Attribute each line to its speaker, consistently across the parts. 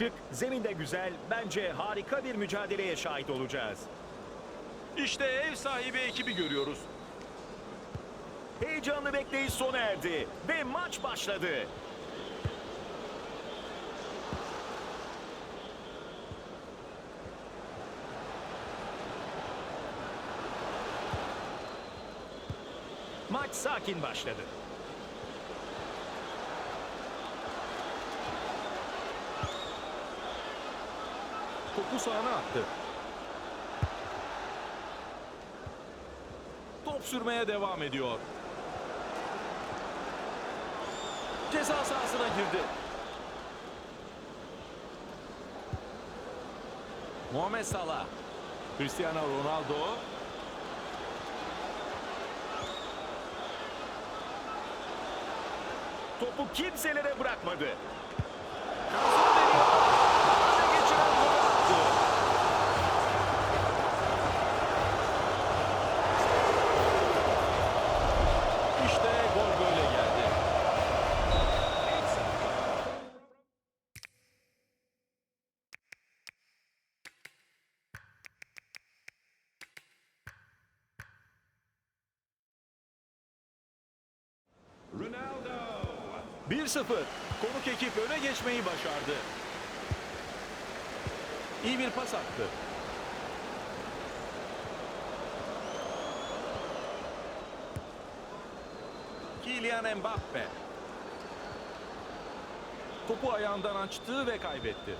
Speaker 1: Şık, zemin de güzel. Bence harika bir mücadeleye şahit olacağız.
Speaker 2: İşte ev sahibi ekibi görüyoruz.
Speaker 1: Heyecanlı bekleyiş sona erdi ve maç başladı. Maç sakin başladı.
Speaker 2: Topu sahana attı. Top sürmeye devam ediyor. Ceza sahasına girdi. Muhammed Salah. Cristiano Ronaldo.
Speaker 1: Topu kimselere bırakmadı. Şansını deniyor. Önüne geçiren gol attı.
Speaker 2: İşte gol böyle geldi.
Speaker 3: Ronaldo.
Speaker 2: 1-0. Konuk ekip öne geçmeyi başardı. İyi bir pas attı. Kylian Mbappe. Topu ayağından açtı ve kaybetti.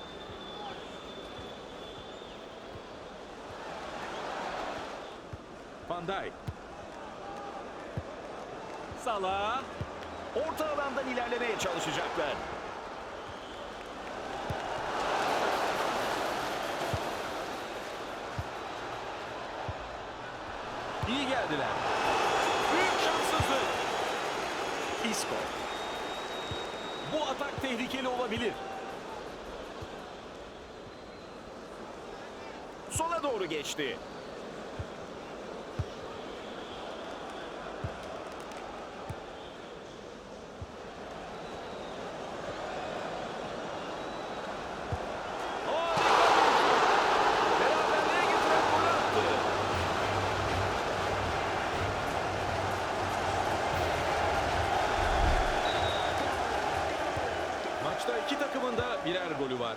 Speaker 2: Van Dijk. Salah.
Speaker 1: Orta alandan ilerlemeye çalışacaklar.
Speaker 2: İyi geldiler. Büyük şanssızlık. Isco. Bu atak tehlikeli olabilir.
Speaker 1: Sola doğru geçti.
Speaker 2: Beraberliğe getiren gol attı. Maçta iki takımın da birer golü var.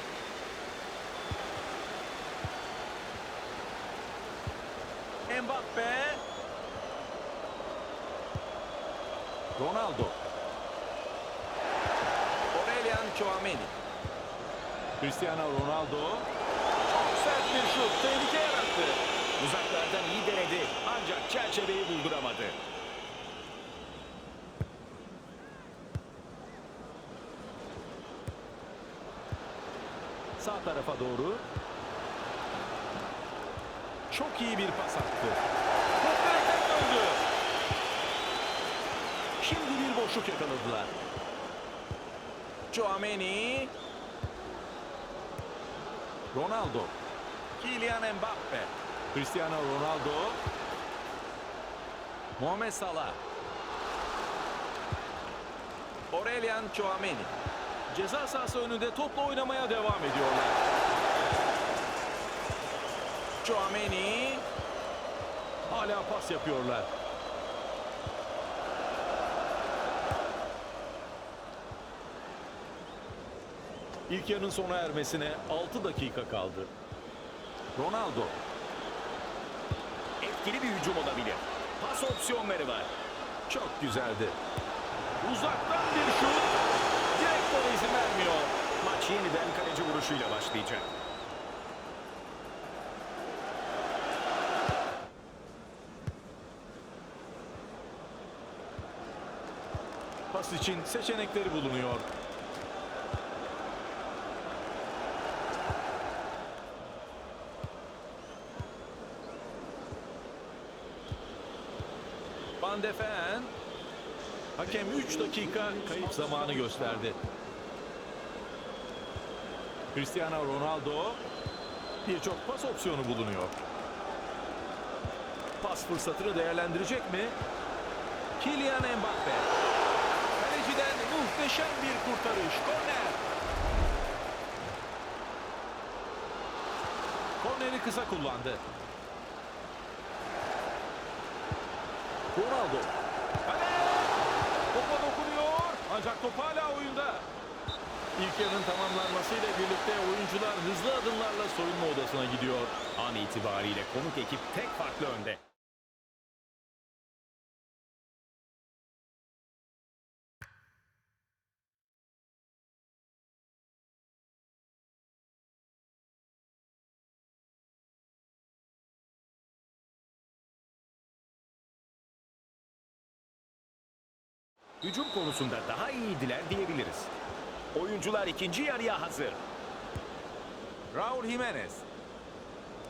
Speaker 2: Mbappe. Ronaldo. Aurelian Chouameni. Cristiano Ronaldo. Çok sert bir şut. Tehlike yarattı.
Speaker 1: Uzaklardan iyi denedi ancak çerçeveyi bulduramadı.
Speaker 2: Sağ tarafa doğru. Çok iyi bir pas attı. Döndü. Şimdi bir boşluk yakaladılar. Chouameni. Ronaldo. Kylian Mbappe. Cristiano Ronaldo. Muhammed Salah. Aurelian Chouameni. Ceza sahası önünde topla oynamaya devam ediyorlar. Chouameni hala pas yapıyorlar. İlk yarının sona ermesine 6 dakika kaldı. Ronaldo
Speaker 1: Etkili bir hücum olabilir. Pas opsiyonları var.
Speaker 2: çok güzeldi. Uzaktan bir şut. Direkt gole izin vermiyor.
Speaker 1: Maç yeniden kaleci vuruşuyla başlayacak.
Speaker 2: pas için seçenekleri bulunuyor. Van de Ven. Hakem 3 dakika kayıp zamanı gösterdi. Cristiano Ronaldo birçok pas opsiyonu bulunuyor. Pas fırsatını değerlendirecek mi? Kylian Mbappe. Kaleciden muhteşem bir kurtarış. Korner. Korneri kısa kullandı. Ronaldo. Kale! Topa dokunuyor. Ancak top hala oyunda. İlk yarının tamamlanmasıyla birlikte oyuncular hızlı adımlarla soyunma odasına gidiyor.
Speaker 1: An itibariyle konuk ekip tek farklı önde. Hücum konusunda daha iyiydiler diyebiliriz. Oyuncular ikinci yarıya hazır.
Speaker 2: Raul Jimenez.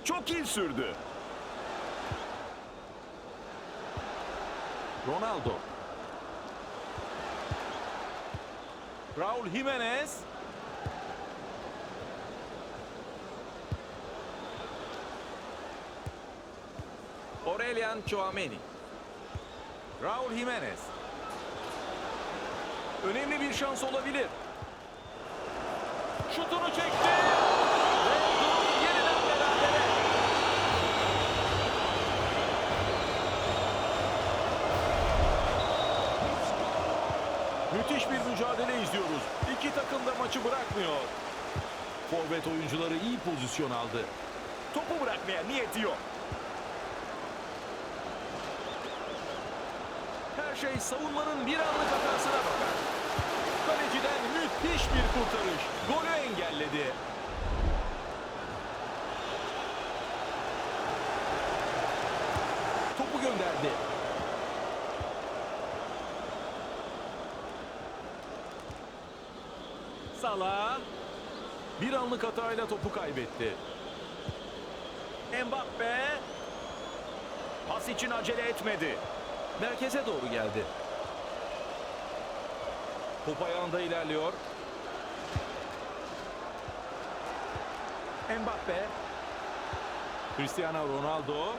Speaker 1: Çok iyi sürdü.
Speaker 2: Ronaldo. Raul Jimenez. Aurelian Chouameni. Raul Jimenez. Önemli bir şans olabilir. Şutunu çekti. Ve durum. Müthiş bir mücadele izliyoruz. İki takım da maçı bırakmıyor. Forvet oyuncuları iyi pozisyon aldı.
Speaker 1: Topu bırakmaya niyeti yok.
Speaker 2: Her şey savunmanın bir anlık hatasına bakar. Bir kurtarış. Golü engelledi. Topu gönderdi. Salah bir anlık hatayla topu kaybetti.
Speaker 1: Mbappe pas için acele etmedi.
Speaker 2: Merkeze doğru geldi. Top ayağında ilerliyor. Mbappe. Cristiano Ronaldo.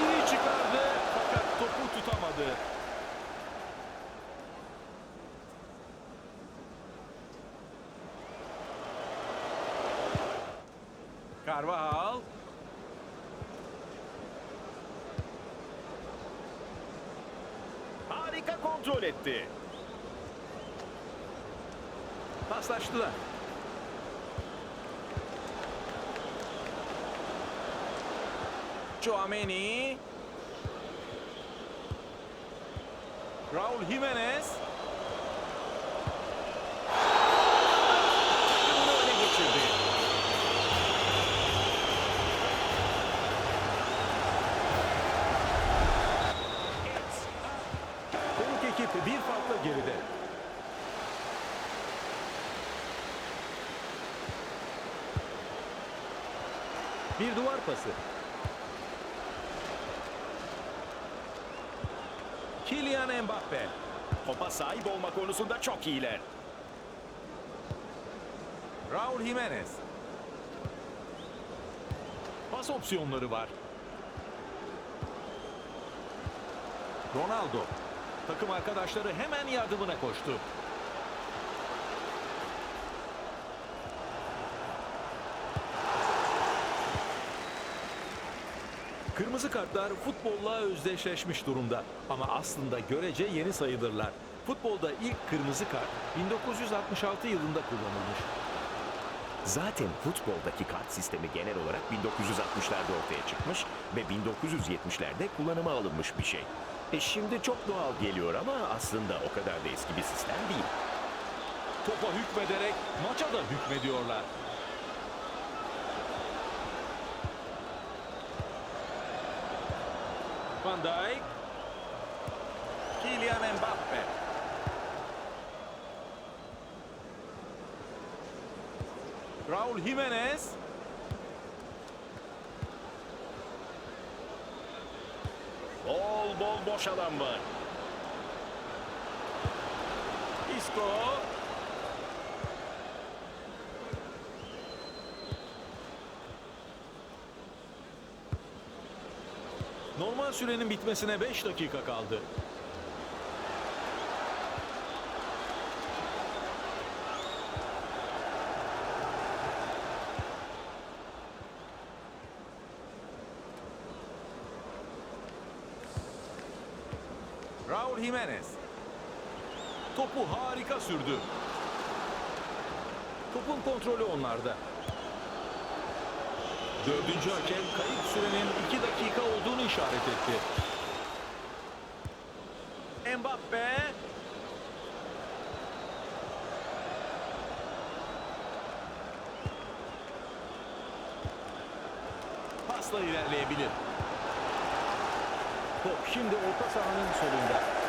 Speaker 2: İyi çıkardı fakat topu tutamadı. Carvajal.
Speaker 1: Harika kontrol etti.
Speaker 2: Paslaştılar. Chouameni. Raul Jimenez. Konuk ekip bir farkla geride. Bir duvar pası. Kylian Mbappe.
Speaker 1: Topa sahip olma konusunda çok iyiler.
Speaker 2: Raul Jimenez. Pas opsiyonları var. Ronaldo. Takım arkadaşları hemen yardımına koştu. Kırmızı kartlar futbolla özdeşleşmiş durumda ama aslında görece yeni sayılırlar. Futbolda ilk kırmızı kart 1966 yılında kullanılmış.
Speaker 1: Zaten futboldaki kart sistemi genel olarak 1960'larda ortaya çıkmış ve 1970'lerde kullanıma alınmış bir şey. E şimdi çok doğal geliyor ama aslında o kadar da eski bir sistem değil.
Speaker 2: Topa hükmederek maça da hükmediyorlar. Van Dijk. Kylian Mbappe. Raul Jimenez.
Speaker 1: Bol bol boş alan var.
Speaker 2: Isco. Normal sürenin bitmesine 5 dakika kaldı. Raul Jimenez. Topu harika sürdü. Topun kontrolü onlarda. Dördüncü hakem kayıp sürenin 2 dakika olduğunu işaret etti. Mbappe. Pasla ilerleyebilir. Top şimdi orta sahanın solunda.